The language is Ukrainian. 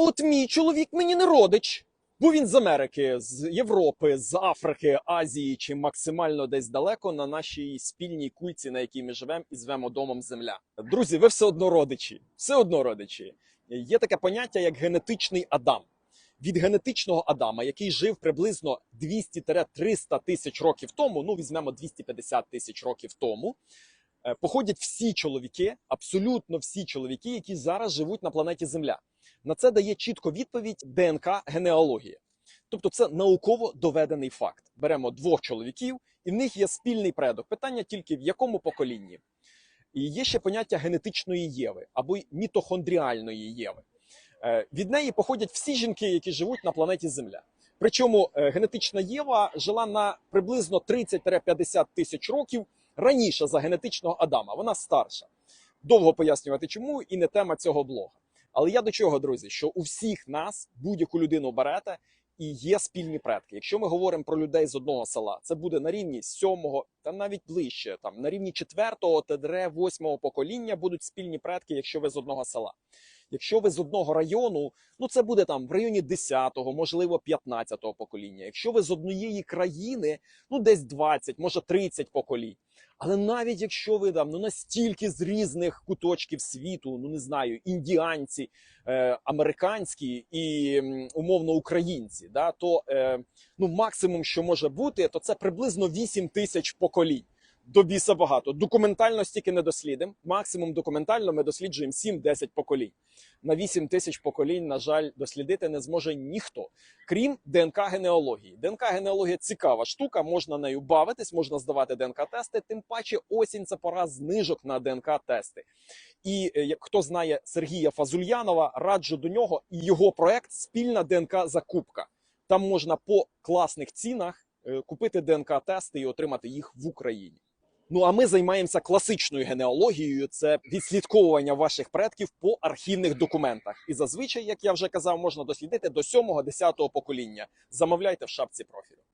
От мій чоловік мені не родич. Бо він з Америки, з Європи, з Африки, Азії чи максимально десь далеко на нашій спільній кульці, на якій ми живемо і звемо домом Земля. Друзі, ви все одно родичі. Все одно родичі. Є таке поняття як генетичний Адам. Від генетичного Адама, який жив приблизно 200-300 тисяч років тому, ну візьмемо 250 тисяч років тому, е, походять всі чоловіки, абсолютно всі чоловіки, які зараз живуть на планеті Земля. На це дає чітко відповідь ДНК генеалогія. Тобто це науково доведений факт. Беремо двох чоловіків, і в них є спільний предок. Питання тільки в якому поколінні. І є ще поняття генетичної Єви або мітохондріальної Єви. Е, Від неї походять всі жінки, які живуть на планеті Земля. Причому е, генетична Єва жила на приблизно 30-50 тисяч років раніше за генетичного Адама. Вона старша. Довго пояснювати, чому і не тема цього блога. Але я до чого, друзі, що у всіх нас будь-яку людину берете і є спільні предки. Якщо ми говоримо про людей з одного села, це буде на рівні сьомого та навіть ближче, там на рівні четвертого та восьмого покоління будуть спільні предки, якщо ви з одного села. Якщо ви з одного району, ну це буде там в районі 10-го, можливо, 15-го покоління. Якщо ви з однієї країни, ну десь 20, може 30 поколінь. Але навіть якщо ви там ну настільки з різних куточків світу, ну не знаю, індіанці, е, американські і умовно українці, да, то е, ну максимум, що може бути, то це приблизно 8 тисяч поколінь. До біса багато. Документально стільки не дослідимо. Максимум документально ми досліджуємо 7-10 поколінь. На 8 тисяч поколінь, на жаль, дослідити не зможе ніхто, крім ДНК генеалогії. ДНК генеалогія цікава штука, можна нею бавитись, можна здавати ДНК-тести. Тим паче осінь це пора знижок на ДНК-тести. І е, хто знає Сергія Фазульянова, раджу до нього і його проект спільна ДНК-закупка. Там можна по класних цінах е, купити ДНК-тести і отримати їх в Україні. Ну а ми займаємося класичною генеалогією. Це відслідковування ваших предків по архівних документах. І зазвичай, як я вже казав, можна дослідити до 7-10 покоління. Замовляйте в шапці профілю.